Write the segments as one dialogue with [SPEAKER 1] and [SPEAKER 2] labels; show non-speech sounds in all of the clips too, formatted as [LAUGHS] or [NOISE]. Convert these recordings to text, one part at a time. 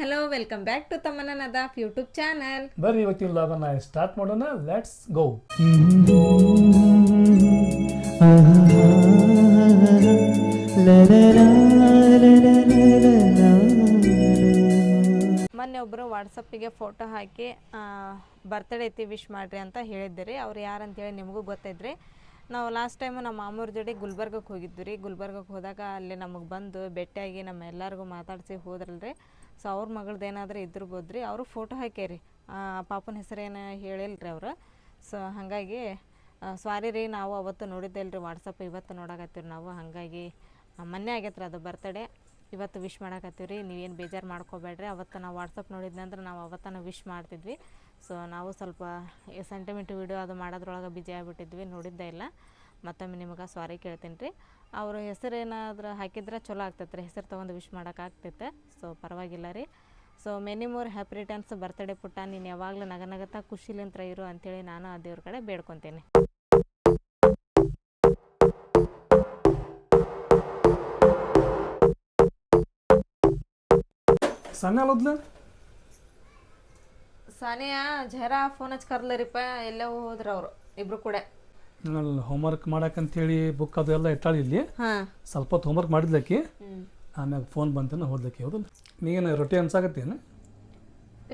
[SPEAKER 1] Hello welcome back to ತಮ್ಮನ Nadaf YouTube channel
[SPEAKER 2] ಬರ್ರಿ ಇವತ್ತಿನ ಲಾಗನ್ನ ಸ್ಟಾರ್ಟ್ ಮಾಡೋಣ. ಲೆಟ್ಸ್ ಗೋ
[SPEAKER 1] ಮೊನ್ನೆ ಒಬ್ಬರು ವಾಟ್ಸಪ್ಪಿಗೆ ಫೋಟೋ ಹಾಕಿ ಬರ್ತಡೇ ಐತಿ ವಿಶ್ ಮಾಡ್ರಿ ಅಂತ ಹೇಳಿದ್ರಿ ಅವ್ರು ಯಾರಂತೇಳಿ ನಿಮಗೂ ಗೊತ್ತೈತ್ರಿ. ನಾವು ಲಾಸ್ಟ್ ಟೈಮು ನಮ್ಮ ಮಾಮೂರ ಜೋಡಿ ಗುಲ್ಬರ್ಗಕ್ಕೆ ಹೋಗಿದ್ವಿ ರೀ. ಗುಲ್ಬರ್ಗಕ್ಕೆ ಹೋದಾಗ ಅಲ್ಲಿ ನಮಗೆ ಬಂದು ಭೇಟಿಯಾಗಿ ನಮ್ಮ ಎಲ್ಲರಿಗೂ ಮಾತಾಡಿಸಿ ಹೋದ್ರಲ್ರಿ. ಸೊ ಅವ್ರ ಮಗಳದ್ದು ಏನಾದರೂ ಇದ್ದಿರ್ಬೋದು ರೀ ಅವರು ಫೋಟೋ ಹಾಕ್ಯಾರಿ. ಪಾಪನ ಹೆಸರೇನು ಹೇಳಿಲ್ರಿ ಅವರು. ಸೊ, ಹಾಗಾಗಿ ಸ್ವಾರಿ ರೀ, ನಾವು ಅವತ್ತು ನೋಡಿದ್ದೆ ರೀ ವಾಟ್ಸಪ್ ಇವತ್ತು ನೋಡಕತ್ತೀವಿ ನಾವು. ಹಾಗಾಗಿ ಮೊನ್ನೆ ಆಗೈತೆ ರೀ ಅದು ಬರ್ತಡೇ ಇವತ್ತು ವಿಶ್ ಮಾಡಕತ್ತೀವಿ ರೀ ನೀವೇನು ಬೇಜಾರು ಮಾಡ್ಕೋಬೇಡ್ರಿ. ಅವತ್ತು ನಾವು ವಾಟ್ಸಪ್ ನೋಡಿದ್ನಂದ್ರೆ ನಾವು ಅವತ್ತನ ವಿಶ್ ಮಾಡ್ತಿದ್ವಿ. ಸೊ, ನಾವು ಸ್ವಲ್ಪ ಸೆಂಟಿಮೆಂಟ್ ವೀಡಿಯೋ ಅದು ಮಾಡೋದ್ರೊಳಗೆ ಬಿಜಿ ಆಗಿಬಿಟ್ಟಿದ್ವಿ. ನೋಡಿದ್ದೇ ಇಲ್ಲ. ಮತ್ತೊಮ್ಮೆ ನಿಮಗೆ ಸ್ವಾರಿ ಕೇಳ್ತೀನಿ ರೀ. ಅವ್ರ ಹೆಸರು ಏನಾದರೂ ಹಾಕಿದ್ರೆ ಚಲೋ ಆಗ್ತೈತೆ ರೀ. ಹೆಸರು ತೊಗೊಂಡು ವಿಶ್ ಮಾಡೋಕ್ಕಾಗ್ತೈತೆ ಸೊ ಪರವಾಗಿಲ್ಲ ರೀ. So many more happy returns birthday ಪುಟ್ಟ ನೀನು ಯಾವಾಗಲೂ ನಗ ನಗತ ಖುಷಿಲಿಂತ್ರ ಇರು ಅಂಥೇಳಿ ನಾನು ಆ ದೇವ್ರ ಕಡೆ ಬೇಡ್ಕೊತೀನಿ.
[SPEAKER 2] ಸಣ್ಣ ಅಲ್ಲದ್ಲ?
[SPEAKER 1] ಸಾನಿಯಾ ಜಹರಾ ಫೋನ್ ಹಚ್ಚಿ ಕರ್ಲರಿಪ್ಪ ಎಲ್ಲ ಹೋದ್ರ ಅವರು ಇಬ್ರು ಕೂಡ.
[SPEAKER 2] ಹೋಮ್ವರ್ಕ್ ಹೇಳಿ ಬುಕ್ ಅದು ಎಲ್ಲ ಇಟ್ಟಾಳಿ ಇಲ್ಲಿ. ಸ್ವಲ್ಪ ಹೊತ್ತು ಹೋಮ್ವರ್ಕ್ ಮಾಡಿದ್ಲಕ್ಕಿ. ಆಮ್ಯಾಗ ಫೋನ್ ಬಂತನ ಹೋದ್ಲಕ್ಕಿ ಹೌದು ನೀನು ರೊಟ್ಟಿ ಅನ್ಸಾಕತ್ತೇನು?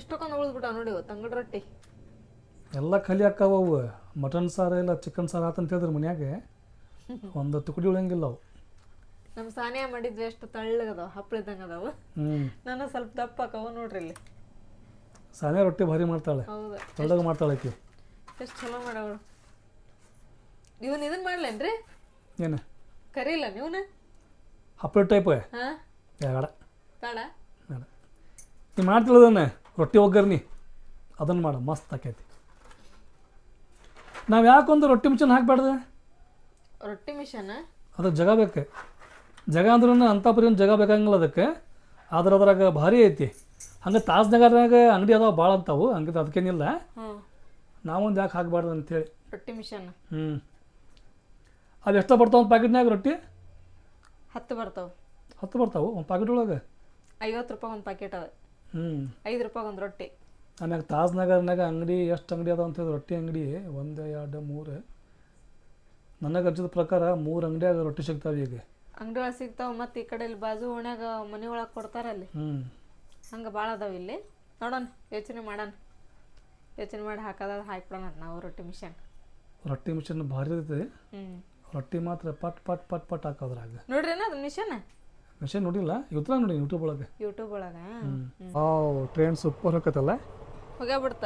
[SPEAKER 1] ಎಷ್ಟೊಂದು ಉಳಿದ್ಬಿಟ್ಟ ನೋಡಿ ತಂಗಡ ರೊಟ್ಟಿ?
[SPEAKER 2] ಎಲ್ಲ ಖಾಲಿ ಆಕ್ಕಾವ ಅವು. ಮಟನ್ ಸಾರು ಇಲ್ಲ ಚಿಕನ್ ಸಾರು ಆತಂತ ಹೇಳಿದ್ರೆ ಮನ್ಯಾಗ. [LAUGHS] ಒಂದು ತುಕಡಿ ಉಳಿಯಂಗಿಲ್ಲ ಅವು.
[SPEAKER 1] ನಮ್ಮ ಸಾನಿಯಾ ಮಾಡಿದ್ವಿ ಎಷ್ಟು ತಳ್ಳಗದಾವ ಹಪ್ಪಳ ಇದ್ದಂಗೆ ಅದಾವು ನಾನು ಸ್ವಲ್ಪ ದಪ್ಪ ಆಕವ ನೋಡ್ರಿ ಇಲ್ಲಿ.
[SPEAKER 2] ಸಾನಿಯಾ ರೊಟ್ಟಿ ಭಾರಿ ಮಾಡ್ತಾಳೆ.
[SPEAKER 1] ಹೌದು.
[SPEAKER 2] ತೊಳ್ಳಗ ಮಾಡ್ತಾಳೆ ಆಕಿ.
[SPEAKER 1] ಎಷ್ಟು ಚಲೋ ಮಾಡವಳು. ಇವನ್ ಇದನ್ನ ಮಾಡ್ಲೇನ್ರಿ?
[SPEAKER 2] ಏನು?
[SPEAKER 1] ಕರೀಲ್ಲ ನೀವನ?
[SPEAKER 2] ಹಪ್ಪಳ ಟೈಪ್
[SPEAKER 1] ಹಾಂ?
[SPEAKER 2] ಬೇಡ.
[SPEAKER 1] ಬೇಡ?
[SPEAKER 2] ನೀ ಮಾಡ್ತಿಲ್ಲದನ್ನ ರೊಟ್ಟಿ ಒಗ್ಗರ್ನಿ ಅದನ್ನು ಮಾಡು ಮಸ್ತ್ ಆಕೈತಿ. ನಾವು ಯಾಕೊಂದು ರೊಟ್ಟಿ ಮಿಷನ್ ಹಾಕ್ಬಾರ್ದು
[SPEAKER 1] ರೊಟ್ಟಿ ಮಿಷನ್?
[SPEAKER 2] ಅದಕ್ಕೆ ಜಗ ಬೇಕು. ಜಗ ಅಂದ್ರೂ ಅಂತಾಪರಿ ಒಂದು ಜಗ ಬೇಕಾಗಿಲ್ಲ ಅದಕ್ಕೆ. ಆದ್ರೆ ಅದ್ರಾಗ ಭಾರಿ ಐತಿ. ಹಂಗೆ ತಾಜ್ನಗರ್ನಾಗ ಅಂಗಡಿ ಅದಾವ ಭಾಳ ಅಂತಾವು ಹಂಗೆ ಅದಕ್ಕೇನಿಲ್ಲ
[SPEAKER 1] ನಾವು
[SPEAKER 2] ನಾವೊಂದು ಯಾಕೆ ಹಾಕ್ಬಾರ್ದು ಅಂತೇಳಿ.
[SPEAKER 1] ರೊಟ್ಟಿ ಮಿಷನ್?
[SPEAKER 2] ಹ್ಞೂ ಅದು ಎಷ್ಟು ಬರ್ತಾವ ಒಂದು ಪ್ಯಾಕೆಟ್ನಾಗ ರೊಟ್ಟಿ?
[SPEAKER 1] ಹತ್ತು ಬರ್ತಾವ.
[SPEAKER 2] ಹತ್ತು ಬರ್ತಾವೆ ಒಂದು ಪ್ಯಾಕೆಟ್ ಒಳಗೆ?
[SPEAKER 1] ಐವತ್ತು ರೂಪಾಯಿ ಒಂದು ಪ್ಯಾಕೆಟ್ ಅದ.
[SPEAKER 2] ಹ್ಞೂ
[SPEAKER 1] ಐದು ರೂಪಾಯಿ ಒಂದು ರೊಟ್ಟಿ.
[SPEAKER 2] ಆಮ್ಯಾಗ ತಾಜ್ನಗರ್ನಾಗ ಅಂಗಡಿ ಎಷ್ಟು ಅಂಗಡಿ ಅದಾವ ಅಂತ ಹೇಳಿದ್ರೆ ರೊಟ್ಟಿ ಅಂಗಡಿ ಒಂದು ಎರಡು ಮೂರು. ನನಗೆ ಅರ್ಜಿದ ಪ್ರಕಾರ ಮೂರು ಅಂಗಡಿಯಾಗ ರೊಟ್ಟಿ ಸಿಗ್ತಾವೆ ಈಗ.
[SPEAKER 1] ಅಂಗಡಿ ಒಳಗೆ ಸಿಗ್ತಾವೆ ಮತ್ತು ಈ ಕಡೆ ಇಲ್ಲಿ ಬಾಜು ಓಣ್ಯಾಗ ಮನೆ ಒಳಗೆ ಕೊಡ್ತಾರಲ್ಲಿ
[SPEAKER 2] ಹ್ಞೂ
[SPEAKER 1] ಹಂಗೆ ಭಾಳ ಅದಾವ ಇಲ್ಲಿ. ನೋಡೋಣ ಯೋಚನೆ ಮಾಡೋಣ. ಯೋಚನೆ ಮಾಡಿ ಹಾಕೋದ ಹಾಕ್ಬಿಡೋಣ ನಾವು ರೊಟ್ಟಿ ಮಿಷನ್.
[SPEAKER 2] ರೊಟ್ಟಿ ಮಿಷನ್ ಭಾರಿ ಇರ್ತೈತಿ.
[SPEAKER 1] ಹ್ಞೂ
[SPEAKER 2] ರೊಟ್ಟಿ ಮಾತ್ರ ಪಟ್ ಪಟ್ ಪಟ್ ಪಟ್ ಹಾಕೋದ್ರಾಗ.
[SPEAKER 1] ನೋಡ್ರಿ ಅದು ಮಿಷನ್
[SPEAKER 2] ಮಿಷನ್ ನೋಡಿಲ್ಲ ಇವತ್ತಲ್ಲ ನೋಡಿ ಯೂಟ್ಯೂಬ್ ಒಳಗೆ.
[SPEAKER 1] ಯೂಟ್ಯೂಬ್ ಒಳಗೆ?
[SPEAKER 2] ಆ ಟ್ರೈನ್ ಸೂಪರ್ ಹೋಗತ್ತಲ್ಲ
[SPEAKER 1] ಹೋಗ್ಯಾಬಿಡ್ತ.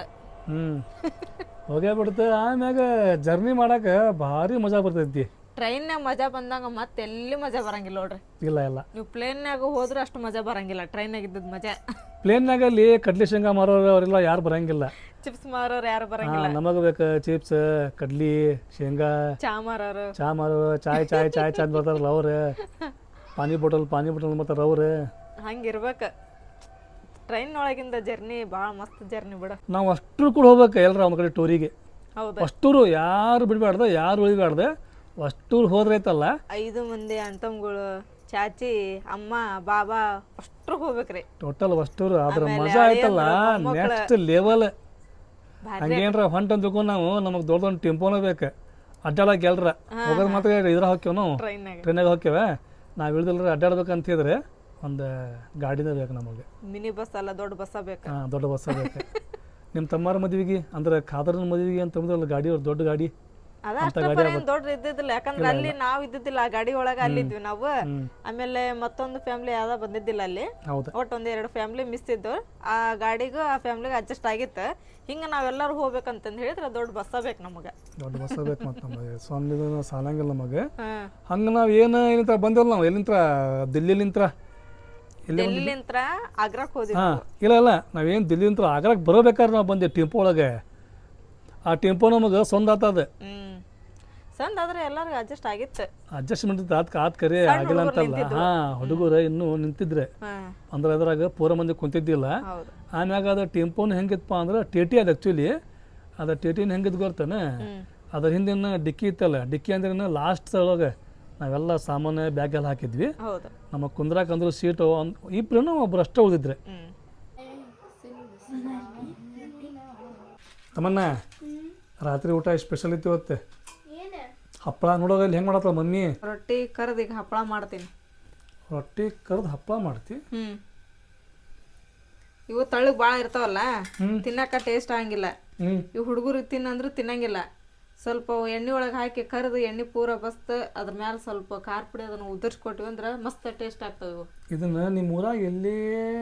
[SPEAKER 2] ಹ್ಞೂ ಹೋಗೇ ಬಿಡ್ತ ಆಮ್ಯಾಗ ಜರ್ನಿ ಮಾಡಕ್ಕೆ ಭಾರಿ ಮಜಾ ಬರ್ತೈತಿ.
[SPEAKER 1] ಟ್ರೈನ್ಯಾಗ ಮಜಾ ಬಂದಾಗ ಮತ್ತೆ ಎಲ್ಲಿ ಮಜಾ ಬರಂಗಿಲ್ಲ ನೋಡ್ರಿ.
[SPEAKER 2] ಇಲ್ಲ ಇಲ್ಲ.
[SPEAKER 1] ನೀವು ಪ್ಲೇನ್ಯಾಗ ಹೋದ್ರೆ ಅಷ್ಟು ಮಜಾ ಬರಂಗಿಲ್ಲ ಟ್ರೈನ್ ಇದ್ದದ ಮಜಾ.
[SPEAKER 2] ಪ್ಲೇನ್ನಾಗ ಅಲ್ಲಿ ಕಡ್ಲಿ ಶೇಂಗಾ ಮಾರೋರು ಅವರೆಲ್ಲ ಯಾರು ಬರಂಗಿಲ್ಲ.
[SPEAKER 1] ಚಿಪ್ಸ್ ಮಾರೋರು ಯಾರು ಬರಂಗಿಲ್ಲ.
[SPEAKER 2] ನಮಗೆ ಬೇಕು ಚಿಪ್ಸ್ ಕಡ್ಲಿ ಶೇಂಗಾ.
[SPEAKER 1] ಚಾ ಮಾರೋರು.
[SPEAKER 2] ಚಾ ಮಾರೋರು ಚಾಯ್ ಚಾಯ್ ಚಾಯ್ ಚಾಯ್ ಬರ್ತಾರಲ್ಲ ಅವ್ರು. ಪಾನಿ ಬಾಟಲ್ ಪಾನಿ ಬಾಟಲ್ ಬರ್ತಾರ ಅವ್ರು.
[SPEAKER 1] ಹಂಗಿರ್ಬೇಕು. ಟ್ರೈನ್ ಒಳಗಿಂದ ಜರ್ನಿ ಭಾಳ ಮಸ್ತ್ ಜರ್ನಿ ಬಿಡ.
[SPEAKER 2] ನಾವು ಅಷ್ಟು ಕೂಡ ಹೋಗ್ಬೇಕು ಎಲ್ಲರೂ ಅವ್ನ ಕಡೆ ಟೂರಿಗೆ.
[SPEAKER 1] ಹೌದು.
[SPEAKER 2] ಅಷ್ಟೂರು ಯಾರು ಬಿಡಬಾರ್ದೆ ಯಾರು ಉಳಿಬಾರ್ದು ಅಷ್ಟೂರು ಹೋದ್ರೈತಲ್ಲ
[SPEAKER 1] ಐದು ಮಂದಿ ಅಂತಮ್ಗಳು ಚಾಚಿ ಅಮ್ಮ ಬಾಬಾ ಅಷ್ಟ್ರು ಹೋಗ್ಬೇಕ್ರಿ.
[SPEAKER 2] ಟೋಟಲ್ ಅಷ್ಟೂರು ಅದ್ರ ಮಜಾ ಆಯ್ತಲ್ಲ. ನೆಕ್ಸ್ಟ್ ಲೆವೆಲ್ ಹಂಗೇನ್ರ ಹೊಂಟ ಅಂತ ನಾವು ನಮಗೆ ದೊಡ್ಡ ದೊಡ್ಡ ಟೆಂಪೋನ ಬೇಕು. ಅಡ್ಡಾಡಕ್ಕೆ ಎಲ್ರ ಹೋಗೋದ್ ಮಾತ್ರ ಇದ್ರ ಹೋಗ್ಯವ ನಾವು.
[SPEAKER 1] ಟ್ರೈನಾಗ
[SPEAKER 2] ಹೋಗ್ಯವ ನಾವು ಇಳ್ದಿಲ್ರ ಅಡ್ಡಾಡ್ಬೇಕಂತ ಹೇಳಿದ್ರೆ ಒಂದು ಗಾಡಿನೇ ಬೇಕು ನಮಗೆ.
[SPEAKER 1] ಮಿನಿ ಬಸ್ ಅಲ್ಲ ದೊಡ್ಡ ಬಸ್ಸ ಬೇಕು.
[SPEAKER 2] ಹಾಂ ದೊಡ್ಡ ಬಸ್ ಬೇಕು. ನಿಮ್ಮ ತಮ್ಮರ ಮದುವೆಗೆ ಅಂದ್ರೆ ಖಾದರ್ನ ಮದುವೆಗೆ ಅಂತ ಗಾಡಿ ಅವ್ರು ದೊಡ್ಡ ಗಾಡಿ.
[SPEAKER 1] ಅದ ಅಷ್ಟೇ ದೊಡ್ಡ ಇದ್ದಿದ್ದಿಲ್ಲ. ಯಾಕಂದ್ರೆ ಅಲ್ಲಿ ನಾವು ಇದ್ದಿದ್ದಿಲ್ಲ ಆ ಗಾಡಿ ಒಳಗ ಅಲ್ಲಿದ್ವಿ ನಾವು. ಆಮೇಲೆ ಮತ್ತೊಂದು ಫ್ಯಾಮಿಲಿ ಯಾವ್ದ ಬಂದಿದ್ದಿಲ್ಲ ಅಲ್ಲಿ.
[SPEAKER 2] ಹೌದು.
[SPEAKER 1] ಒಟ್ಟು ಒಂದ್ ಎರಡು ಫ್ಯಾಮಿಲಿ ಮಿಸ್ ಇದ್ದು. ಆ ಗಾಡಿಗೂ ಆ ಫ್ಯಾಮಿಲಿಗೆ ಅಡ್ಜಸ್ಟ್ ಆಗಿತ್ತು. ಹಿಂಗ ನಾವೆಲ್ಲರೂ ಹೋಗ್ಬೇಕಂತಂದ್ ಹೇಳಿದ್ರೆ ದೊಡ್ಡ ಬಸ್ಸ ಬೇಕು ನಮಗೆ.
[SPEAKER 2] ದೊಡ್ಡ ಬಸ್ ಬೇಕು ಮತ್ತು ನಮಗೆ. ಸ್ವಾಮಿ ಸಾಲಂಗಿಲ್ಲ ನಮಗೆ. ಹಂಗ ನಾವು ಏನು ಏನಿಂತ ಬಂದಿಲ್ಲ ನಾವು. ಎಲ್ಲಿಂತ್ರ? ದಿಲ್ಲಿಲಿಂತ್ರ. ಎಲ್ಲಿ
[SPEAKER 1] ಡೆಲ್ಲಿಲಿಂತ್ರ ಆಗ್ರಾಕ್ ಹೋದ್ವಿ
[SPEAKER 2] ಹಾ. ಇಲ್ಲ ಇಲ್ಲ. ನಾವೇನು ದಿಲ್ಲಿಂತ್ರ ಆಗ್ರಾಕ್ ಬರಬೇಕಾದ್ರೆ ನಾವು ಬಂದೆ ಟೆಂಪೋ ಒಳಗೆ. ಆ ಟೆಂಪೋ ನಮಗೆ ಸ್ವಂತ ಆತದ.
[SPEAKER 1] ಸಂದ ಆದ್ರೆ ಎಲ್ಲರಿಗೂ ಅಡ್ಜಸ್ಟ್ ಆಗಿತ್ತು.
[SPEAKER 2] ಅಡ್ಜಸ್ಟ್ಮೆಂಟ್ ಆತ್ ಆತ್ ಕರೆ ಆಗಿಲ್ಲ ಅಂತಲ್ಲ. ಹಾ ಹುಡುಗರು ಇನ್ನೂ ನಿಂತಿದ್ರೆ. ಅಂದ್ರೆ ಅದ್ರಾಗ ಪೂರ ಮಂದಿ ಕುಂತಿದ್ದಿಲ್ಲ. ಆಮ್ಯಾಗ ಅದ ಟೆಂಪೋನ್ ಹೆಂಗಿತ್ತಪ್ಪ ಅಂದ್ರೆ ಟೇಟಿ ಅದ ಆಕ್ಚುಲಿ ಅದ ಟೇಟಿನ ಹೆಂಗಿದ್ ಗೊತ್ತಾನೆ ಅದ್ರ ಹಿಂದಿನ ಡಿಕ್ಕಿ ಇತ್ತಲ್ಲ ಡಿಕ್ಕಿ ಅಂದ್ರೆ ಲಾಸ್ಟ್ ಒಳಗೆ ನಾವೆಲ್ಲ ಸಾಮಾನ್ಯ ಬ್ಯಾಗ್ ಎಲ್ಲ ಹಾಕಿದ್ವಿ. ನಮ್ಮ ಕುಂದ್ರಾಕ್ ಅಂದ್ರೆ ಸೀಟು ಇಬ್ರು ಒಬ್ರು ಅಷ್ಟೇ ಉಳಿದಿದ್ರೆ. ತಮ್ಮನ್ನ ರಾತ್ರಿ ಊಟ ಸ್ಪೆಷಲ್ ಇತ್ತು ಇವತ್ತೆ? ಹಪ್ಪಳ ನೋಡೋದು ಇಲ್ಲಿ ಹೆಂಗೆ ಮಾಡತ್ತಲ್ಲ ಮಮ್ಮಿ?
[SPEAKER 1] ರೊಟ್ಟಿ ಕರ್ದು ಈಗ ಹಪ್ಪಳ ಮಾಡ್ತೀನಿ.
[SPEAKER 2] ರೊಟ್ಟಿ ಕರೆದು ಹಪ್ಪಳ ಮಾಡ್ತಿ?
[SPEAKER 1] ಹ್ಮ್. ಇವು ತಳ್ಳಗ್ ಭಾಳ ಇರ್ತಾವಲ್ಲ
[SPEAKER 2] ಹ್ಮ್.
[SPEAKER 1] ತಿನ್ನಕ ಟೇಸ್ಟ್ ಆಗಂಗಿಲ್ಲ.
[SPEAKER 2] ಹ್ಞೂ
[SPEAKER 1] ಇವು ಹುಡುಗರು ತಿನ್ನಂದ್ರೆ ತಿನ್ನಂಗಿಲ್ಲ. ಸ್ವಲ್ಪ ಎಣ್ಣೆ ಒಳಗೆ ಹಾಕಿ ಕರೆದು ಎಣ್ಣೆ ಪೂರ ಬಸ್ತ್ ಅದ್ರ ಮ್ಯಾಲ ಸ್ವಲ್ಪ ಖಾರ ಪುಡಿ ಅದನ್ನು ಉದುರ್ಸ್ಕೊಟ್ಟಿವಿ ಅಂದ್ರೆ ಮಸ್ತ್ ಟೇಸ್ಟ್ ಆಗ್ತವೆ ಇವು.
[SPEAKER 2] ಇದನ್ನ ನಿಮ್ಮ ಊರಾಗ ಎಲ್ಲೇ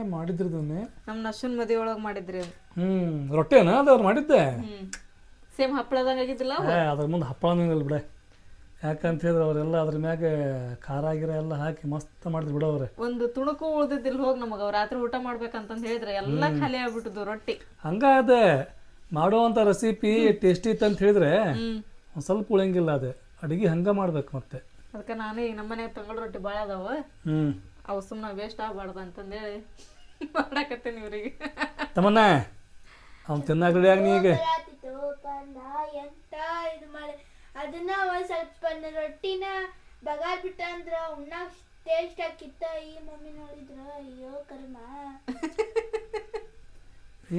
[SPEAKER 2] ಮಾಡಿದ್ರಿ ಇದನ್ನೇ?
[SPEAKER 1] ನಮ್ಮ ನಶನ್ ಮದಿ ಒಳಗೆ ಮಾಡಿದ್ರಿ ಅದು.
[SPEAKER 2] ಹ್ಞೂ ರೊಟ್ಟಿನ ಅದು ಅವ್ರು ಮಾಡಿದ್ದೆ?
[SPEAKER 1] ಸೇಮ್ ಹಪ್ಪಳದಂಗೆ ಆಗಿದ್ದಿಲ್ಲ?
[SPEAKER 2] ಏ ಅದ್ರ ಮುಂದೆ ಹಪ್ಪಳ ಬಿಡೆ. ಯಾಕಂತ ಹೇಳಿದ್ರೆ ಅವರೆಲ್ಲ ಅದ್ರ ಮ್ಯಾಗ ಖಾರ ಗಿರ ಎಲ್ಲ ಹಾಕಿ ಮಸ್ತ್ ಮಾಡಿದ್ರು ಬಿಡ ಅವ್ರೆ
[SPEAKER 1] ಒಂದು ತುಣುಕು ಉಳ್ದಿದ್ದಿಲ್ಲ ಹೋಗಿ ನಮಗೆ ರಾತ್ರಿ ಊಟ ಮಾಡ್ಬೇಕಂತಂದು ಹೇಳಿದ್ರೆ ಎಲ್ಲ ಖಾಲಿ ಆಗ್ಬಿಟ್ಟಿದ್ದು ರೊಟ್ಟಿ.
[SPEAKER 2] ಹಂಗ ಅದೇ ಮಾಡುವಂಥ ರೆಸಿಪಿ ಟೇಸ್ಟಿ ಇತ್ತು ಅಂತ ಹೇಳಿದ್ರೆ ಒಂದು ಸ್ವಲ್ಪ ಉಳಿಯಂಗಿಲ್ಲ ಅದೇ. ಅಡುಗೆ ಹಂಗೆ ಮಾಡ್ಬೇಕು ಮತ್ತೆ.
[SPEAKER 1] ಅದಕ್ಕೆ ನಾನು ಈಗ ನಮ್ಮನೆ ತಂಗಳ ರೊಟ್ಟಿ ಭಾಳ ಅದಾವ.
[SPEAKER 2] ಹ್ಞೂ
[SPEAKER 1] ಅವು ಸುಮ್ಮನೆ ವೇಸ್ಟ್ ಆಗಬಾರ್ದು ಅಂತಂದೇಳಿ [LAUGHS] ಮಾಡಾಕತ್ತೇನೆ ಇವ್ರಿಗೆ.
[SPEAKER 2] ತಮ್ಮನ್ನ ಅವ್ನು ತಿನ್ನಾಗ ರೆಡಿ ಆಗಿ ನೀ ಈಗ?
[SPEAKER 3] ಮಾಡಿ ಅದನ್ನ ಒಂದ್ ಸ್ವಲ್ಪ ರೊಟ್ಟಿನ ಬಗಾರ್ ಬಿಟ್ಟ ಅಂದ್ರ ಉಣ್ಣಾಕ್ ಟೇಸ್ಟ್ ಆಗಿತ್ತ ಈ ಮಮ್ಮಿ ನೋಡಿದ್ರ. ಅಯ್ಯೋ ಕರ್ಮ.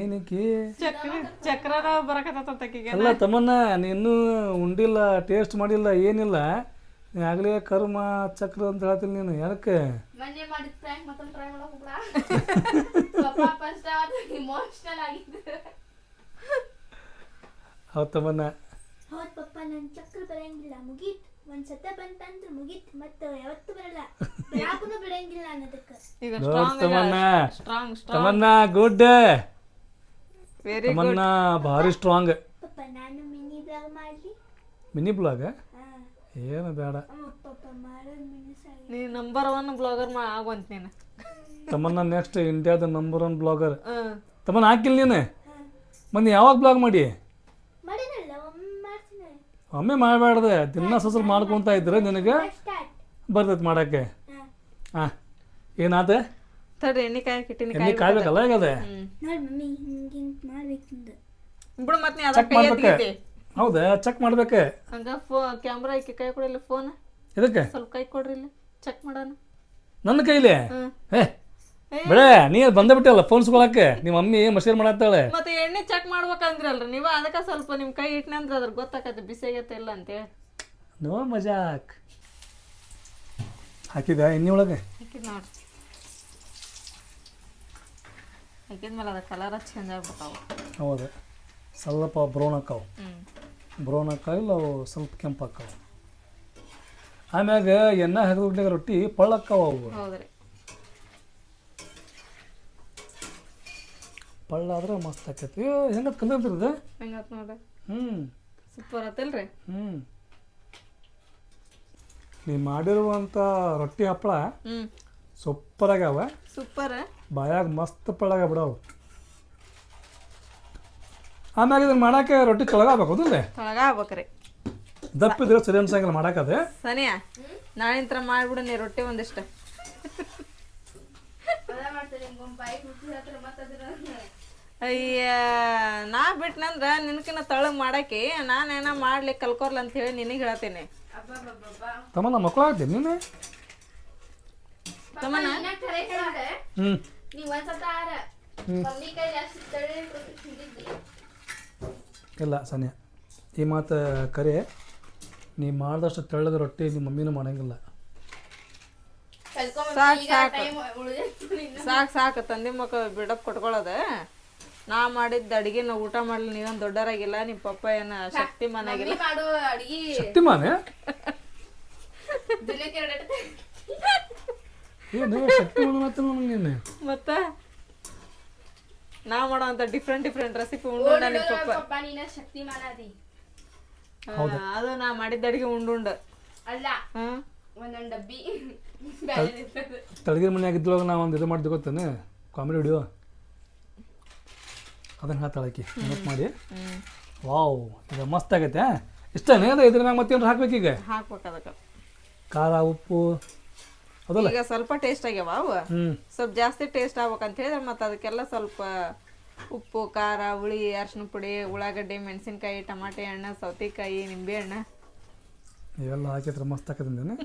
[SPEAKER 2] ಏನಕ್ಕೆ?
[SPEAKER 1] ಚಕ್ರ ಚಕ್ರ ಬರಕತ್ತಕ್ಕೀಗ
[SPEAKER 2] ಅಲ್ಲ ತಮ್ಮನ್ನ ನೀನು ಉಂಡಿಲ್ಲ ಟೇಸ್ಟ್ ಮಾಡಿಲ್ಲ ಏನಿಲ್ಲ. ಆಗ್ಲೇ ಕರ್ಮ ಚಕ್ರ ಅಂತ ಹೇಳ್ತೀನಿ ನೀನು. ಯಾಕೆ?
[SPEAKER 3] ಮೊನ್ನೆ ಮಾಡಿದ ಫ್ರ್ಯಾಂಕ್ ಮತ್ತೊಂದು ಟ್ರೈ ಮಾಡಕ್ ಹೋಗ್ಲಾ? ಫಸ್ಟ್ ಇಮೋಷನಲ್ ಆಗಿದ್ದು
[SPEAKER 2] ಹೌದು ತಮ್ಮನ್ನ
[SPEAKER 3] ಹೌದ್ ಪಪ್ಪ ನನ್ ಚಕ್ರ ಬರಂಗಿಲ್ಲ ಮುಗೀತ್. ಒಂದ್ ಸತ ಬಂತಂದ್ರ ಮುಗೀತ್ ಮತ್ತ ಯಾವತ್ತು ಬರಲ್ಲ. ಬರಾಕುನು ಬಿಡಂಗಿಲ್ಲ ನಾನು ಅದಕ್ಕ
[SPEAKER 1] ಈಗ
[SPEAKER 2] ನೋಡ್ ತಮ್ಮನ್ನ
[SPEAKER 1] ಸ್ಟ್ರಾಂಗ್ ಸ್ಟ್ರಾಂಗ್
[SPEAKER 2] ತಮ್ಮನ್ನ ಗುಡ್
[SPEAKER 1] ವೆರಿ
[SPEAKER 2] ತಮ್ಮನ್ನ ಭಾರಿ ಸ್ಟ್ರಾಂಗ್
[SPEAKER 3] ಪಪ್ಪ ನಾನು ಮಿನಿ ಬ್ಲಾಗ್ ಮಾಡ್ಲಿ.
[SPEAKER 2] Mini blog? ಏನು ಬೇಡ.
[SPEAKER 3] ಅಮ್ಮ ಪಪ್ಪ ಮಾಡೋದ್ ಮಿನಿಸಾಗಿ
[SPEAKER 1] ನೀ ನಂಬರ್ ಒನ್ ಬ್ಲಾಗರ್ ಮಾ ಆಗುವಂತ ನೀನು.
[SPEAKER 2] ತಮ್ಮನ್ನ ನೆಕ್ಸ್ಟ್ ಇಂಡಿಯಾದ ನಂಬರ್ ಒನ್ ಬ್ಲಾಗರ್
[SPEAKER 1] ಹ್ಮ್.
[SPEAKER 2] ತಮ್ಮನ್ನ ಹಾಕಿಲ್ಲ ನೀನು? ಮೊನ್ನೆ ಯಾವಾಗ ಬ್ಲಾಗ್ ಮಾಡಿ?
[SPEAKER 3] ಒಮ್ಮೆ
[SPEAKER 2] ಮಾಡಬೇಡ್ದೆ ದಿನ ಸ್ವಲ್ಪ ಮಾಡ್ಕೊತ ಇದ್ರೆ ನಿನಗೆ ಬರ್ತೈತೆ ಮಾಡಕ್ಕೆ.
[SPEAKER 3] ಹಾ
[SPEAKER 2] ಹಾಂ ಏನಾದ
[SPEAKER 1] ತಡ್ರಿ ಎಣ್ಣೆ ಕಾಯಿ ಇಟ್ಟಿನಿ
[SPEAKER 2] ಎಣ್ಣೆ ಕಾಯ್ಬೇಕಲ್ಲ ಈಗ ಅದೇ
[SPEAKER 1] ಹ್ಮ್.
[SPEAKER 3] ಮಮ್ಮಿ ಹಿಂಗ್ ಹಿಂಗ್ ಮಾಡ್ಬೇಕಿಂದ
[SPEAKER 1] ಬಿಡು ಮತ್ತೆ ನೀ
[SPEAKER 2] ಚೆಕ್
[SPEAKER 1] ಕೈ
[SPEAKER 2] ಹೌದಾ? ಚೆಕ್ ಮಾಡ್ಬೇಕು?
[SPEAKER 1] ಹಂಗ ಫೋ ಕ್ಯಾಮ್ರಾ ಇಕ್ಕಿ ಕೈ ಕೊಡಿಲ್ಲ ಫೋನ್.
[SPEAKER 2] ಇದಕ್ಕೆ
[SPEAKER 1] ಸ್ವಲ್ಪ ಕೈ ಕೊಡ್ರಿ ಇಲ್ಲಿ. ಚೆಕ್ ಮಾಡೋಣ.
[SPEAKER 2] ನನ್ನ ಕೈಲಿ?
[SPEAKER 1] ಹ್ಮ್.
[SPEAKER 2] ಬಿಡೆ ನೀ ಬಂದ ಬಿಟ್ಟಲ್ಲ ಫೋನ್ ಸ್ಕೊಳಕ್ಕೆ. ನಿಮ್ಮ ಮಮ್ಮಿ ಮಸೀರ್ ಮಾಡತ್ತಾಳೆ?
[SPEAKER 1] ಮತ್ತೆ ಎಣ್ಣೆ ಚೆಕ್ ಮಾಡ್ಬೇಕಂದ್ರಲ್ರಿ ನೀವು ಅದಕ್ಕೆ ಸ್ವಲ್ಪ ನಿಮ್ಮ ಕೈ ಇಟ್ನಂದ್ರ ಅದ್ರ ಗೊತ್ತಾಕತ್ತೆ ಬಿಸಿ ಆಗೈತೆ ಇಲ್ಲ ಅಂತೇಳಿ
[SPEAKER 2] ನೋ ಮಜಾಕ್. ಹಾಕಿದ ಎಣ್ಣೆ ಒಳಗೆ?
[SPEAKER 1] ಹಾಕಿದ್ ನೋಡ್ರಿ. ಹಾಕಿದ್ಮೇಲೆ ಅದ ಕಲರ ಚೇಂಜ್ ಆಗ್ಬಿಡ್ತಾವ.
[SPEAKER 2] ಹೌದು. ಸ್ವಲ್ಪ ಬ್ರೌನ್ ಹಾಕಾವು. ಬ್ರೌನ್ ಹಾಕಾವಿಲ್ಲ ಅವು ಸ್ವಲ್ಪ ಕೆಂಪು ಹಾಕಾವು. ಆಮ್ಯಾಗ ಎಣ್ಣೆ ಹಾಕಿದ ರೊಟ್ಟಿ ಪಳ್ಳಕ್ಕಾವ ಅವು.
[SPEAKER 1] ಹೌದ್ರಿ.
[SPEAKER 2] ಪಳ್ಳ ಆದ್ರೆ ಮಸ್ತ್ ಆಕೈತಿ. ಹೆಂಗೆ ಕಲ್ತಿರ್ತದೆ
[SPEAKER 1] ಹೆಂಗತ್ ನೋಡ್ರಿ
[SPEAKER 2] ಹ್ಞೂ
[SPEAKER 1] ಸೂಪರ್ ಆತಲ್ರಿ.
[SPEAKER 2] ಹ್ಞೂ ನೀ ಮಾಡಿರುವಂಥ ರೊಟ್ಟಿ ಹಪ್ಪಳ
[SPEAKER 1] ಹ್ಮ್.
[SPEAKER 2] ಸೂಪರ್ ಆಗ್ಯಾವ.
[SPEAKER 1] ಸೂಪರ್
[SPEAKER 2] ಬಾಯಾಗ ಮಸ್ತ್ ಪಳ್ಳಾಗ ಬಿಡವು ಆಮ್ಯಾಗ ಇದನ್ನ ಮಾಡಕ್ಕೆ ರೊಟ್ಟಿ ತೊಳಗಾಗ್ಬೇಕು ಅದಲ್ಲೇ
[SPEAKER 1] ತೊಳಗ ಆಗ್ಬೇಕ್ರಿ.
[SPEAKER 2] ದಪ್ಪಿದ್ರೆ ಸರಿ ಅನ್ಸಂಗಿಲ್ಲ ಮಾಡಕ್ಕದೆ
[SPEAKER 1] ಸನಿಯಾ ನಾಳಿಂತ್ರ ಮಾಡ್ಬಿಡು ನೀ ರೊಟ್ಟಿ ಒಂದಿಷ್ಟ. ಅಯ್ಯ ನಾ ಬಿಟ್ನಂದ್ರ ನಿನಕಿನ ತಳಗ್ ಮಾಡಾಕಿ ನಾನೇನ ಮಾಡ್ಲಿಕ್ಕೆ ಕಲ್ಕೋರ್ಲ ಅಂತ ಹೇಳಿ ನಿನಗೆ ಹೇಳ್ತೀನಿ.
[SPEAKER 2] ತಮ್ಮ ನಮ್ಮ ಮಕ್ಕಳು ಆಗ್ತೀನಿ ನೀನು?
[SPEAKER 1] ತಮ್ಮನ
[SPEAKER 2] ಹ್ಞೂ
[SPEAKER 3] ತಳಿ
[SPEAKER 2] ಇಲ್ಲ ಸನ್ಯ ಈ ಮಾತು ಕರೆ. ನೀ ಮಾಡಿದಷ್ಟು ತೆಳ್ಳದ ರೊಟ್ಟಿ ನಿಮ್ಮ ಮಮ್ಮಿನೂ ಮಾಡಂಗಿಲ್ಲ.
[SPEAKER 1] ಸಾಕು ಸಾಕು. ಸಾಕು ಸಾಕು. ತಂದೆ ಮಕ್ಕಳು ಬಿಡಪ್ ಕೊಟ್ಕೊಳ್ಳೋದ ನಾ ಮಾಡಿದ್ದ ನಾವು ಊಟ ಮಾಡ್ಲಿ ನೀವೇನ್ ದೊಡ್ಡರಾಗಿಲ್ಲ ನಿಮ್ ಪಪ್ಪ ಏನ ಶಕ್ತಿ ಮನಾಗಿಲ್ಲ
[SPEAKER 3] ಮಾಡು ಅಡಿಗೆ
[SPEAKER 2] ಶಕ್ತಿಮಾನೆ ಏನು ಶಕ್ತಿಮಾನ ನನಗೇನೆ
[SPEAKER 1] ಮತ್ತ ನಾ ಮಾಡೋ ಅಂತ ಡಿಫ್ರೆಂಟ್ ಡಿಫ್ರೆಂಟ್ ರೆಸಿಪಿ ಉಂಡು ನಿಮ್ಮ ಪಪ್ಪ.
[SPEAKER 3] ಪಪ್ಪ ನೀನ ಶಕ್ತಿಮಾನ ಅದಿ.
[SPEAKER 1] ನಾ ಮಾಡಿದ್ದ ಅಡಿಗೆ ಉಂಡು
[SPEAKER 3] ಅಲ್ಲ
[SPEAKER 1] ಹ್ಮ್
[SPEAKER 3] ಒಂದೊಂದ್ ಡಬ್ಬಿ ಬ್ಯಾರೆ ಇರ್ತದೆ.
[SPEAKER 2] ತಳಗಿನ ಮನ್ಯಾಗ ಇದ್ರೊಳಗ ನಾವು ಒಂದು ಇದು ಮಾಡ್ದು ಗೊತ್ತೇನೆ? Comedy video? ಅದನ್ನು ಆಕಿ. ನೆನಪು ಮಾಡಿ. ವಾವ್ ಇದು ಮಸ್ತ್ ಆಗೈತೆ. ಇಷ್ಟನೇ ಅದು ಇದ್ರ ಮ್ಯಾಗ ಮತ್ತೇನು ಈಗ?
[SPEAKER 1] ಹಾಕ್ಬೇಕು ಅದಕ್ಕೆ.
[SPEAKER 2] ಖಾರ ಉಪ್ಪು ಅದಲ್ಲ.
[SPEAKER 1] ಈಗ ಸ್ವಲ್ಪ ಟೇಸ್ಟ್ ಆಗ್ಯಾವ ಅವು? ಸ್ವಲ್ಪ ಜಾಸ್ತಿ ಟೇಸ್ಟ್ ಆಗ್ಬೇಕಂತ ಹೇಳಿದ್ರೆ ಮತ್ತೆ ಅದಕ್ಕೆಲ್ಲ ಸ್ವಲ್ಪ ಉಪ್ಪು ಖಾರ ಹುಳಿ ಅರ್ಶಿನ ಪುಡಿ ಉಳ್ಳಾಗಡ್ಡೆ ಮೆಣಸಿನ್ಕಾಯಿ ಟಮಾಟೆ ಹಣ್ಣು ಸೌತೆಕಾಯಿ ನಿಂಬೆ ಹಣ್ಣು.
[SPEAKER 2] ಇವೆಲ್ಲ ಹಾಕಿದ್ರೆ ಮಸ್ತ್ ಆಕತ್ತಂದೇನೆ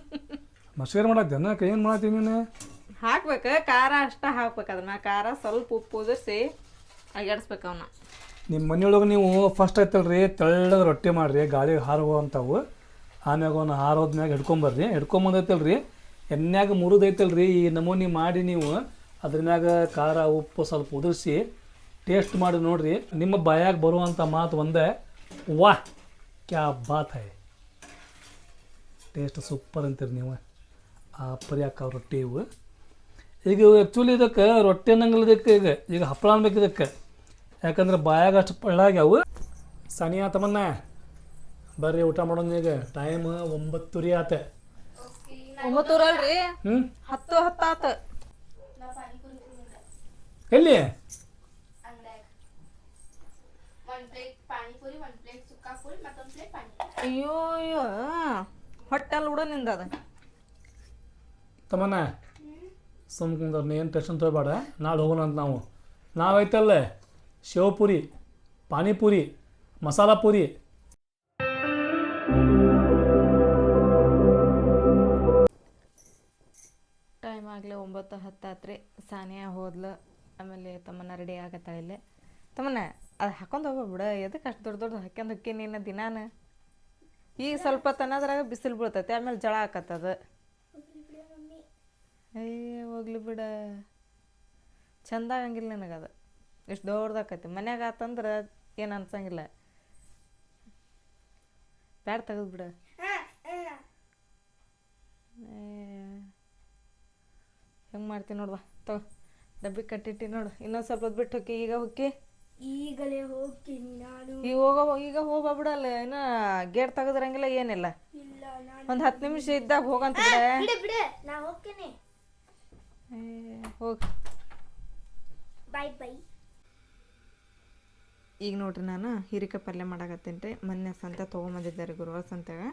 [SPEAKER 2] ಮಸ್ಕೇರ್ ಮಾಡತ್ತೇನ ಏನು ಮಾಡತ್ತೀನಿ ನೀನು?
[SPEAKER 1] ಹಾಕ್ಬೇಕು. ಖಾರ ಅಷ್ಟ ಹಾಕ್ಬೇಕು ಅದನ್ನ. ಖಾರ ಸ್ವಲ್ಪ ಉಪ್ಪು ಉದುರಿಸಿ. ಅಗ್ಯಾಡಿಸ್ಬೇಕು ಅವನ್ನ
[SPEAKER 2] ನಿಮ್ಮ ಮನೆಯೊಳಗೆ ನೀವು ಫಸ್ಟ್ ಐತಲ್ರಿ, ತೆಳ್ಳಗೆ ರೊಟ್ಟಿ ಮಾಡಿರಿ ಗಾಳಿಗೆ ಹಾರುವಂಥವು ಆಮ್ಯಾಗ ಅವನು ಹಾರೋದ್ಮ್ಯಾಗ ಹಿಡ್ಕೊಂಬರ್ರಿ. ಹಿಡ್ಕೊಂಬಂದೈತಲ್ರಿ, ಎಣ್ಣೆಯಾಗ ಮುರಿದೈತಲ್ರಿ ಈ ನಮೂನಿ ಮಾಡಿ ನೀವು ಅದ್ರ ಮ್ಯಾಗ ಖಾರ, ಉಪ್ಪು ಸ್ವಲ್ಪ ಉದುರಿಸಿ ಟೇಸ್ಟ್ ಮಾಡಿ ನೋಡ್ರಿ, ನಿಮ್ಮ ಬಾಯಾಗ ಬರುವಂಥ ಮಾತು ಒಂದೇ ವಾ ಕ್ಯಾ ಬಾತ್ ಹೈ. ಟೇಸ್ಟ್ ಸೂಪರ್ ಅಂತೀರಿ ನೀವು. ಆ ಪರಿ ಪರ್ಯಾಕ ರೊಟ್ಟಿ ಇವು. ಈಗ ಆ್ಯಕ್ಚುಲಿ ಇದಕ್ಕೆ ರೊಟ್ಟಿ ಅನ್ನಂಗಿಲ್ಲ ಇದಕ್ಕೆ ಈಗ ಈಗ ಹಪ್ಪಳ ಅನ್ಬೇಕು ಇದಕ್ಕೆ. ಯಾಕಂದ್ರೆ ಬಾಯಾಗ ಅಷ್ಟು ಪಳ್ಳಾಗ್ಯಾವು ಸನಿ ಆತಮನ್ನ ಬರ್ರಿ ಊಟ ಮಾಡೋಣ ಈಗ. ಟೈಮ್ ಒಂಬತ್ತುರಿ ಆತ.
[SPEAKER 1] ಒಂಬತ್ತೂರ ಅಲ್ರಿ?
[SPEAKER 2] ಹ್ಞೂ
[SPEAKER 1] ಹತ್ತು ಹತ್ತಾತ
[SPEAKER 3] ಆತ.
[SPEAKER 2] ಎಲ್ಲಿ?
[SPEAKER 1] ಅಯ್ಯೋ ಅಯ್ಯೋ ಹೊಟ್ಟೆಲ್ ಉಡ ನಿಂದ ಅದ.
[SPEAKER 2] ತಮ್ಮನ್ನ ಸುಮ್ಕೊಂಡ್ರ ಏನು ಟೆನ್ಷನ್ ತೊಗೊಬೇಡ, ನಾಳೆ ಹೋಗೋಣ ಅಂತ ನಾವು. ನಾವೈತಲ್ಲೇ ಶೇವ್ ಪಾನಿಪುರಿ, ಮಸಾಲ ಪೂರಿ.
[SPEAKER 1] ಟೈಮ್ ಆಗಲಿ ಒಂಬತ್ತು ಹತ್ತಾತ್ರಿ. ಸಾನಿಯಾ ಹೋದ್ಲು, ಆಮೇಲೆ ತಮ್ಮನ ರೆಡಿ ಆಗತ್ತಾ ಇಲ್ಲೇ. ತಮ್ಮನ ಅದು ಹಾಕೊಂಡು ಹೋಗೋ ಬಿಡ ಎದಕ್ಕೆ ಅಷ್ಟು ದೊಡ್ಡ ದೊಡ್ಡ ಹಾಕ್ಯಂದು ಹೊಕ್ಕಿ ನಿನ್ನ ದಿನಾನ? ಈಗ ಸ್ವಲ್ಪ ತನ್ನದ್ರಾಗ ಬಿಸಿಲು ಬೀಳ್ತೈತಿ, ಆಮೇಲೆ ಜಳ ಹಾಕತ್ತದ ಅಯ್ಯ ಹೋಗ್ಲಿ ಬಿಡ. ಚಂದ ಆಗಂಗಿಲ್ಲ ನನಗದು ಎಷ್ಟು ದೊಡ್ಡದಾಕೈತಿ ಮನ್ಯಾಗ ಆತಂದ್ರೆ ಏನು ಅನ್ಸಂಗಿಲ್ಲ. ಬ್ಯಾಡ ತೆಗೆದು ಬಿಡ. ಹೆಂಗೆ ಮಾಡ್ತೀನಿ ನೋಡ್ವಾ ತಗೋ ಡಬ್ಬಿ ಕಟ್ಟಿಟ್ಟಿ ನೋಡು. ಇನ್ನೊಂದು ಸ್ವಲ್ಪ ಹೊತ್ತು ಬಿಟ್ಟು ಹೊಕ್ಕಿ ಈಗ ಹೊಕ್ಕಿ.
[SPEAKER 3] ಈಗಲೇ ಹೋಗ್ತೀನಿ ನಾನು.
[SPEAKER 1] ಈಗ ಹೋಗೋ ಈಗ ಹೋಗ ಬಿಡಲ್ಲ. ಇನ್ನು ಗೇಟ್ ತೆಗೆದ್ರಂಗಿಲ್ಲ ಏನಿಲ್ಲ. ಒಂದು ಹತ್ತು ನಿಮಿಷ ಇದ್ದಾಗ ಹೋಗಂತ ಬಿಡೆ.
[SPEAKER 3] ನಾ ಹೋಗ್ತೀನಿ.
[SPEAKER 1] ಹೋಗಿ.
[SPEAKER 3] ಬಾಯ್ ಬೈ
[SPEAKER 1] ಈಗ ನೋಡ್ರಿ ನಾನು ಹೀರಿಕಾಯಿ ಪಲ್ಯ ಮಾಡಾಕತ್ತೀನಿ ರೀ. ಮೊನ್ನೆ ಸಂತೆ ತೊಗೊಂಬಂದಿದ್ದಾರೆ ರೀ ಗುರುವಾರ ಸಂತೆಗೆ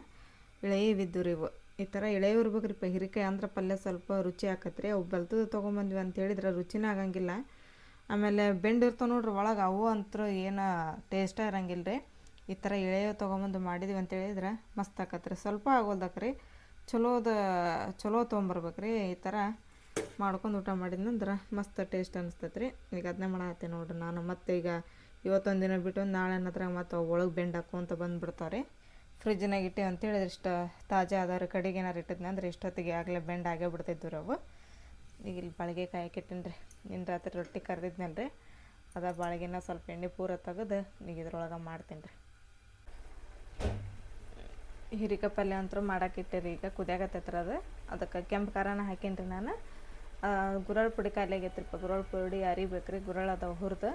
[SPEAKER 1] ಇಳೆಯವಿದ್ದು ರೀ ಇವು. ಈ ಥರ ಇಳೆಯವು ಇರ್ಬೇಕ್ರಿಪ್ಪ ಹೀರಿಕಾಯಿ ಅಂದ್ರೆ ಪಲ್ಯ ಸ್ವಲ್ಪ ರುಚಿ ಆಕತ್ರಿ. ಅವು ಬೆಲ್ತದ ತೊಗೊಂಬಂದ್ವಿ ಅಂತ ಹೇಳಿದ್ರೆ ರುಚಿನೇ ಆಗಂಗಿಲ್ಲ. ಆಮೇಲೆ ಬೆಂಡ್ ಇರ್ತಾವೆ ನೋಡ್ರಿ ಒಳಗೆ ಅವು ಅಂತೂ ಏನು ಟೇಸ್ಟೇ ಇರಂಗಿಲ್ಲ ರೀ. ಈ ಥರ ಇಳೆಯೋ ತೊಗೊಂಬಂದು ಮಾಡಿದ್ವಿ ಅಂತ ಹೇಳಿದ್ರೆ ಮಸ್ತ್ ಆಕತ್ರಿ. ಸ್ವಲ್ಪ ಆಗೋಲ್ದಕ್ರಿ ಚಲೋದ ಚಲೋ ತೊಗೊಂಬರ್ಬೇಕ್ರಿ ಈ ಥರ. ಮಾಡ್ಕೊಂಡು ಊಟ ಮಾಡಿದ್ನಂದ್ರೆ ಮಸ್ತ್ ಟೇಸ್ಟ್ ಅನಿಸ್ತೈತೆ ರೀ ಈಗ ಅದನ್ನೇ ಮಾಡತ್ತೆ ನೋಡ್ರಿ ನಾನು. ಮತ್ತೆ ಈಗ ಇವತ್ತೊಂದು ದಿನ ಬಿಟ್ಟು ನಾಳೆ ಹತ್ರ ಮತ್ತು ಒಳಗೆ ಬೆಂಡ್ ಹಾಕೊಂತ ಬಂದುಬಿಡ್ತಾವೆ ಫ್ರಿಜ್ನಾಗ ಇಟ್ಟು ಅಂತ ಹೇಳಿದ್ರೆ ಇಷ್ಟ ತಾಜಾ ಅದಾರ ಕಡೆಗೆ ಏನಾರು ಇಟ್ಟಿದ್ನಂದ್ರೆ ಇಷ್ಟೊತ್ತಿಗೆ ಆಗಲೇ ಬೆಂಡ್ ಆಗೇ ಬಿಡ್ತಿದ್ವು ರೀ ಅವು ಈಗ ಇಲ್ಲಿ ಬಾಳಿಗೆ ಕಾಯಕ್ಕೆ ಇಟ್ಟಿನಿ ರೀ ನಿನ್ನ ರಾತ್ರಿ ರೊಟ್ಟಿ ಕರೆದಿದ್ನಲ್ಲ ರೀ ಅದ ಬಾಳಿಗೆನ ಸ್ವಲ್ಪ ಎಣ್ಣೆ ಪೂರ ತೆಗೆದು ಈಗ ಇದ್ರೊಳಗೆ ಮಾಡ್ತೀನಿ ರೀ ಹೀರಿಕಾಯಿ ಪಲ್ಯ ಅಂತೂ ರೀ ಈಗ ಕುದಿಯಾಗತ್ತೈತ್ರ ಅದು. ಅದಕ್ಕೆ ಕೆಂಪು ಖಾರನ ಹಾಕೀನಿ ರೀ ನಾನು. ಗುರಳ್ ಪುಡಿ ಖಾಲಿ ಆಗೈತ್ರಿಪ್ಪ ಗುರಳ್ ಪುಡಿ ಅರಿಬೇಕು ರೀ ಗುರಳ್ ಅದಾವ ಹುರಿದು.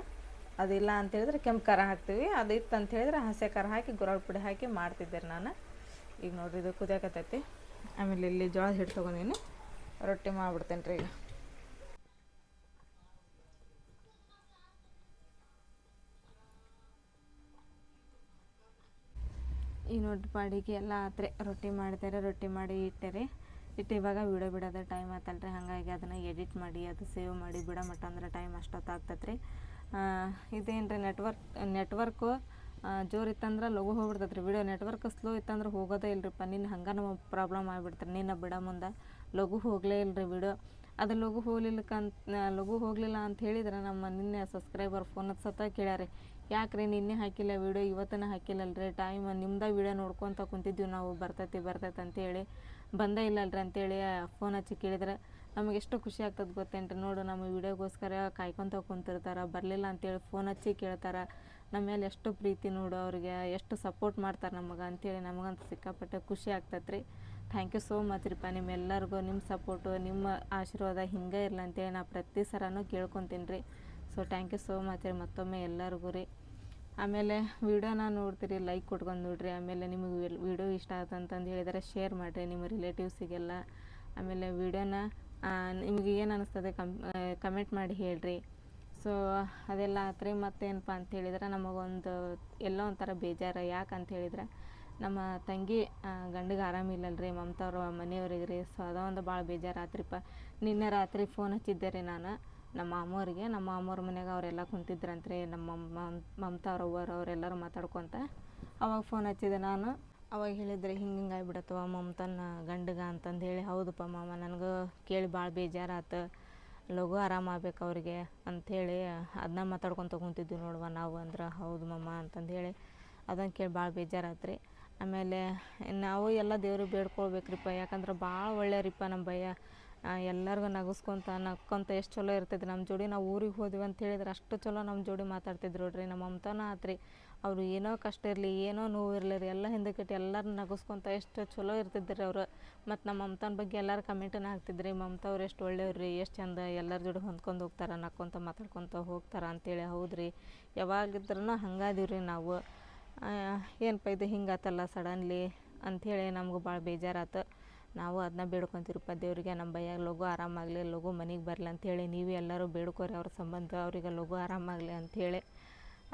[SPEAKER 1] ಅದಿಲ್ಲ ಅಂತ ಹೇಳಿದ್ರೆ ಕೆಂಪು ಖಾರ ಹಾಕ್ತೀವಿ. ಅದು ಇತ್ತು ಅಂತ ಹೇಳಿದ್ರೆ ಹಸೆ ಖಾರ ಹಾಕಿ ಗುರಳ್ ಪುಡಿ ಹಾಕಿ ಮಾಡ್ತಿದ್ದೆ ರೀ ನಾನು. ಈಗ ನೋಡ್ರಿ ಇದು ಕುದಿಯಾಕತ್ತೈತಿ. ಆಮೇಲೆ ಇಲ್ಲಿ ಜೋಳದ ಹಿಟ್ಟು ತೊಗೊಂಡೀನಿ. ರೊಟ್ಟಿ ಮಾಡಿಬಿಡ್ತೇನೆ ರೀ ಈಗ ಈ ನೋಡಿ ಬಾಡಿಗೆ ಎಲ್ಲ ಆತ್ರೆ. ರೊಟ್ಟಿ ಮಾಡ್ತಾರೆ ರೊಟ್ಟಿ ಮಾಡಿ ಇಟ್ಟರೆ. ಇಟ್ಟು ಇವಾಗ ವಿಡಿಯೋ ಬಿಡೋದು ಟೈಮ್ ಆತಲ್ರಿ. ಹಾಗಾಗಿ ಅದನ್ನು ಎಡಿಟ್ ಮಾಡಿ, ಅದು ಸೇವ್ ಮಾಡಿ ಬಿಡೋ ಮಟ್ಟ ಅಂದ್ರೆ ಟೈಮ್ ಅಷ್ಟೊತ್ತು ಆಗ್ತೈತೆ ರೀ ಇದೇನು ರೀ ನೆಟ್ವರ್ಕ್ ನೆಟ್ವರ್ಕು ಜೋರು ಇತ್ತಂದ್ರೆ ಲಘು ಹೋಗ್ಬಿಡ್ತೈತೆ ರೀ ವಿಡಿಯೋ ನೆಟ್ವರ್ಕ್ ಸ್ಲೋ ಇತ್ತಂದ್ರೆ ಹೋಗೋದೇ ಇಲ್ರಿಪ್ಪ. ನಿನ್ನ ಹಂಗೆ ನಮ್ಮ ಪ್ರಾಬ್ಲಮ್ ಆಗಿಬಿಡ್ತಾರೆ. ನಿನ್ನ ಬಿಡ ಮುಂದೆ ಲಘು ಹೋಗಲೇ ಇಲ್ಲರಿ ವಿಡಿಯೋ. ಅದು ಲಘು ಹೋಗ್ಲಿಲ್ಲಕ್ಕಂತ ಲಘು ಹೋಗಲಿಲ್ಲ ಅಂತ ಹೇಳಿದ್ರೆ ನಮ್ಮ ನಿನ್ನೆ ಸಬ್ಸ್ಕ್ರೈಬರ್ ಫೋನ್ ಸತ ಕೇಳ್ಯಾರೆ. ಯಾಕ್ರಿ ನಿನ್ನೆ ಹಾಕಿಲ್ಲ ವಿಡಿಯೋ, ಇವತ್ತನ ಹಾಕಿಲ್ಲಲ್ರಿ? ಟೈಮ್ ನಿಮ್ದ ವಿಡಿಯೋ ನೋಡ್ಕೊತ ಕುಂತಿದ್ವಿ ನಾವು. ಬರ್ತೈತಿ, ಬರ್ತೈತೆ ಅಂತೇಳಿ. ಬಂದೇ ಇಲ್ಲಲ್ರಿ ಅಂತೇಳಿ ಫೋನ್ ಹಚ್ಚಿ ಕೇಳಿದ್ರೆ ನಮಗೆ ಎಷ್ಟು ಖುಷಿ ಆಗ್ತದೆ ಗೊತ್ತೇನ್ರಿ. ನೋಡು, ನಮ್ಮ ವಿಡಿಯೋಗೋಸ್ಕರ ಕಾಯ್ಕೊತ ಕುಂತಿರ್ತಾರೆ, ಬರಲಿಲ್ಲ ಅಂತೇಳಿ ಫೋನ್ ಹಚ್ಚಿ ಕೇಳ್ತಾರೆ. ನಮ್ಮ ಮೇಲೆ ಎಷ್ಟು ಪ್ರೀತಿ ನೋಡು ಅವ್ರಿಗೆ, ಎಷ್ಟು ಸಪೋರ್ಟ್ ಮಾಡ್ತಾರೆ ನಮಗೆ ಅಂಥೇಳಿ ನಮಗಂತೂ ಸಿಕ್ಕಾಪಟ್ಟೆ ಖುಷಿ ಆಗ್ತೈತೆ ರೀ ಥ್ಯಾಂಕ್ ಯು ಸೋ ಮಚ್ ರೀಪ್ಪ ನಿಮ್ಮೆಲ್ಲರಿಗೂ ನಿಮ್ಮ ಸಪೋರ್ಟು ನಿಮ್ಮ ಆಶೀರ್ವಾದ ಹಿಂಗೆ ಇರಲಿ ಅಂತೇಳಿ ನಾ ಪ್ರತಿ ಸರನೂ ಕೇಳ್ಕೊತೀನಿ ರೀ. So thank you so much ರೀ, ಮತ್ತೊಮ್ಮೆ ಎಲ್ಲರಿಗೂ ರೀ. ಆಮೇಲೆ ವಿಡಿಯೋನ ನೋಡ್ತೀರಿ ಲೈಕ್ ಕೊಟ್ಕೊಂಡು ನೋಡ್ರಿ. ಆಮೇಲೆ ನಿಮಗೆ ವಿಡಿಯೋ ಇಷ್ಟ ಆಯ್ತು ಅಂತಂದು ಹೇಳಿದರೆ ಶೇರ್ ಮಾಡಿರಿ ನಿಮ್ಮ ರಿಲೇಟಿವ್ಸಿಗೆಲ್ಲ ಆಮೇಲೆ ವಿಡಿಯೋನ ನಿಮಗೆ ಏನು ಅನ್ನಿಸ್ತದೆ ಕಮ್ ಕಮೆಂಟ್ ಮಾಡಿ ಹೇಳ್ರಿ. ಸೊ ಅದೆಲ್ಲ ಆತ್ರಿ. ಮತ್ತೇನಪ್ಪ ಅಂತ ಹೇಳಿದ್ರೆ, ನಮಗೊಂದು ಎಲ್ಲೋ ಒಂಥರ ಬೇಜಾರು. ಯಾಕೆ ಅಂತ ಹೇಳಿದ್ರೆ, ನಮ್ಮ ತಂಗಿ ಗಂಡಿಗೆ ಆರಾಮಿಲ್ಲಲ್ಲ ಮಮತಾ ಅವ್ರ ಮನೆಯವ್ರಿಗೆ ರೀ ಸೊ, ಅದೊಂದು ಭಾಳ ಬೇಜಾರು ಆತ್ರಿಪ್ಪ. ನಿನ್ನೆ ರಾತ್ರಿ ಫೋನ್ ಹಚ್ಚಿದ್ದೆ ರೀ ನಾನು. ನಮ್ಮ ಮಾಮವ್ರಿಗೆ ನಮ್ಮ ಮಾಮವ್ರ ಮನ್ಯಾಗ ಅವರೆಲ್ಲ ಕುಂತಿದ್ರಂತ್ರಿ, ನಮ್ಮ ಮಮ್ ಮಮತಾ ಅವ್ರವ್ವರು ಅವರೆಲ್ಲರೂ ಮಾತಾಡ್ಕೊತ ಅವಾಗ ಫೋನ್ ಹಚ್ಚಿದೆ ನಾನು. ಅವಾಗ ಹೇಳಿದ್ರೆ, ಹಿಂಗೆ ಹಿಂಗೆ ಆಗ್ಬಿಡತ್ತವ ಮಮತನ ಗಂಡಗ ಅಂತಂದು ಹೇಳಿ ಹೌದಪ್ಪ ಮಾಮ, ನನಗೆ ಕೇಳಿ ಭಾಳ ಬೇಜಾರಾತು. ಲಘು ಆರಾಮಾಗಬೇಕು ಅವ್ರಿಗೆ ಅಂಥೇಳಿ ಅದನ್ನ ಮಾತಾಡ್ಕೊತ ಕುಂತಿದ್ವಿ ನೋಡುವ ನಾವು ಅಂದ್ರೆ, ಹೌದು ಮಮ್ಮ ಅಂತಂದು ಹೇಳಿ ಅದನ್ನು ಕೇಳಿ ಭಾಳ ಬೇಜಾರಾತ್ರಿ. ಆಮೇಲೆ ನಾವು ಎಲ್ಲ ದೇವ್ರಿಗೆ ಬೇಡ್ಕೊಳ್ಬೇಕ್ರಿಪ್ಪ, ಯಾಕಂದ್ರೆ ಭಾಳ ಒಳ್ಳೆಯರಿಪ್ಪ ನಮ್ಮ ಭಯ್ಯ. ಎಲ್ಲರಿಗೂ ನಗಿಸ್ಕೊಂತ ನಕ್ಕೊಂತ ಎಷ್ಟು ಚಲೋ ಇರ್ತೈತೆ. ನಮ್ಮ ಜೋಡಿ ನಾವು ಊರಿಗೆ ಹೋದ್ವಿ ಅಂತ ಹೇಳಿದ್ರೆ ಅಷ್ಟು ಚಲೋ ನಮ್ಮ ಜೋಡಿ ಮಾತಾಡ್ತಿದ್ರು ನೋಡ್ರಿ. ನಮ್ಮ ಮಮತಾನ ಆತ್ರಿ. ಅವರು ಏನೋ ಕಷ್ಟ ಇರಲಿ, ಏನೋ ನೋವು ಇರಲಿ ರೀ. ಎಲ್ಲ ಹಿಂದಕ್ಕಿಟ್ಟು ಎಲ್ಲರನ್ನ ನಗಿಸ್ಕೊಂತ ಎಷ್ಟು ಚಲೋ ಇರ್ತಿದ್ರಿ ಅವರು. ಮತ್ತು ನಮ್ಮ ಮಮತಾನ ಬಗ್ಗೆ ಎಲ್ಲರೂ ಕಮೆಂಟನ್ನು ಹಾಕ್ತಿದ್ರಿ. ಮಮತಾ ಅವ್ರು ಎಷ್ಟು ಒಳ್ಳೆಯವ್ರು ರೀ ಎಷ್ಟು ಚಂದ ಎಲ್ಲರ ಜೋಡಿ ಹೊಂದ್ಕೊಂಡು ಹೋಗ್ತಾರೆ ನಕ್ಕೊಂತ ಮಾತಾಡ್ಕೊತ ಹೋಗ್ತಾರೆ ಅಂತೇಳಿ ಹೌದ್ರಿ. ಯಾವಾಗಿದ್ರೂ ಹಂಗಾದೀವಿ ರೀ ನಾವು ಏನಪ್ಪ ಇದು ಹಿಂಗಾತಲ್ಲ ಸಡನ್ಲಿ ಅಂಥೇಳಿ ನಮ್ಗೆ ಭಾಳ ಬೇಜಾರಾತು. ನಾವು ಅದನ್ನ ಬೇಡ್ಕೊತೀರಪ್ಪ, ದೇವರಿಗೆ ನಮ್ಮ ಬೈಯಾಗ ಲಘು ಆರಾಮಾಗಲಿ ಲಗು ಮನೆಗೆ ಬರಲಿ ಅಂಥೇಳಿ ನೀವು ಎಲ್ಲರೂ ಬೇಡ್ಕೊರಿ ಅವ್ರ ಸಂಬಂಧ, ಅವ್ರಿಗೆ ಲಘು ಆರಾಮಾಗಲಿ ಅಂಥೇಳಿ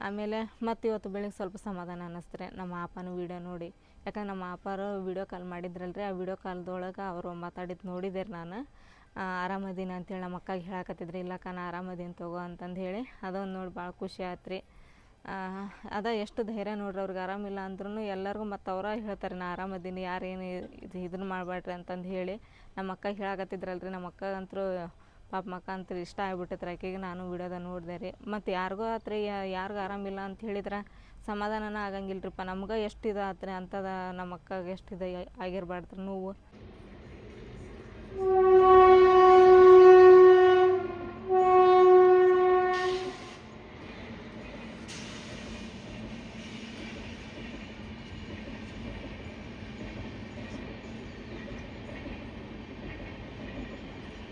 [SPEAKER 1] ಆಮೇಲೆ ಮತ್ತು ಇವತ್ತು ಬೆಳಗ್ಗೆ ಸ್ವಲ್ಪ ಸಮಾಧಾನ ಅನ್ನಿಸ್ತಾರೆ ನಮ್ಮ ಆಪನ ವೀಡಿಯೋ ನೋಡಿ. ಯಾಕಂದ್ರೆ ನಮ್ಮ ಅಪ್ಪರು ವೀಡಿಯೋ ಕಾಲ್ ಮಾಡಿದ್ರಲ್ರಿ, ಆ ವೀಡಿಯೋ ಕಾಲ್ದೊಳಗೆ ಅವರು ಮಾತಾಡಿದ್ದು ನೋಡಿದೆ ನಾನು. ಆರಾಮದೀನಿ ಅಂತೇಳಿ ನಮ್ಮ ಅಕ್ಕಾಗೆ ಹೇಳಕತ್ತಿದ್ರಿ, ಇಲ್ಲ ನಾ ಆರಾಮದೀನಿ ತಗೋ ಅಂತಂದು ಹೇಳಿ ಅದೊಂದು ನೋಡಿ ಭಾಳ ಖುಷಿ ಆಯ್ತು ರೀ ಅದ ಎಷ್ಟು ಧೈರ್ಯ ನೋಡ್ರಿ ಅವ್ರಿಗೆ ಆರಾಮಿಲ್ಲ ಅಂದ್ರೂ ಎಲ್ಲರಿಗೂ ಮತ್ತು ಅವರ ಹೇಳ್ತಾರೆ, ನಾ ಆರಾಮದೀನಿ ಯಾರೇನು ಇದು ಇದನ್ನು ಮಾಡಬೇಡ್ರಿ ಅಂತಂದು ಹೇಳಿ ನಮ್ಮ ಅಕ್ಕ ಹೇಳಾಕತ್ತಿದ್ರಲ್ರಿ, ನಮ್ಮ ಅಕ್ಕಗಂತೂ ಪಾಪ ಮಕ್ಕ ಅಂತ ಇಷ್ಟ ಆಗ್ಬಿಟ್ಟೈತ್ರಿ ಆಕೆಗೆ, ನಾನು ವಿಡಿಯೋದ ನೋಡಿದೆ ರೀ ಮತ್ತು ಯಾರಿಗೂ ಆತ್ರಿ ಯಾರಿಗೂ ಆರಾಮಿಲ್ಲ ಅಂತ ಹೇಳಿದ್ರೆ ಸಮಾಧಾನನ ಆಗಂಗಿಲ್ರಿಪ್ಪ, ನಮ್ಗೆ ಎಷ್ಟು ಇದು ಆತ್ರಿ ಅಂತದ ನಮ್ಮ ಅಕ್ಕಗೆ ಎಷ್ಟು ಇದು ಆಗಿರ್ಬಾರ್ದು ನೋವು.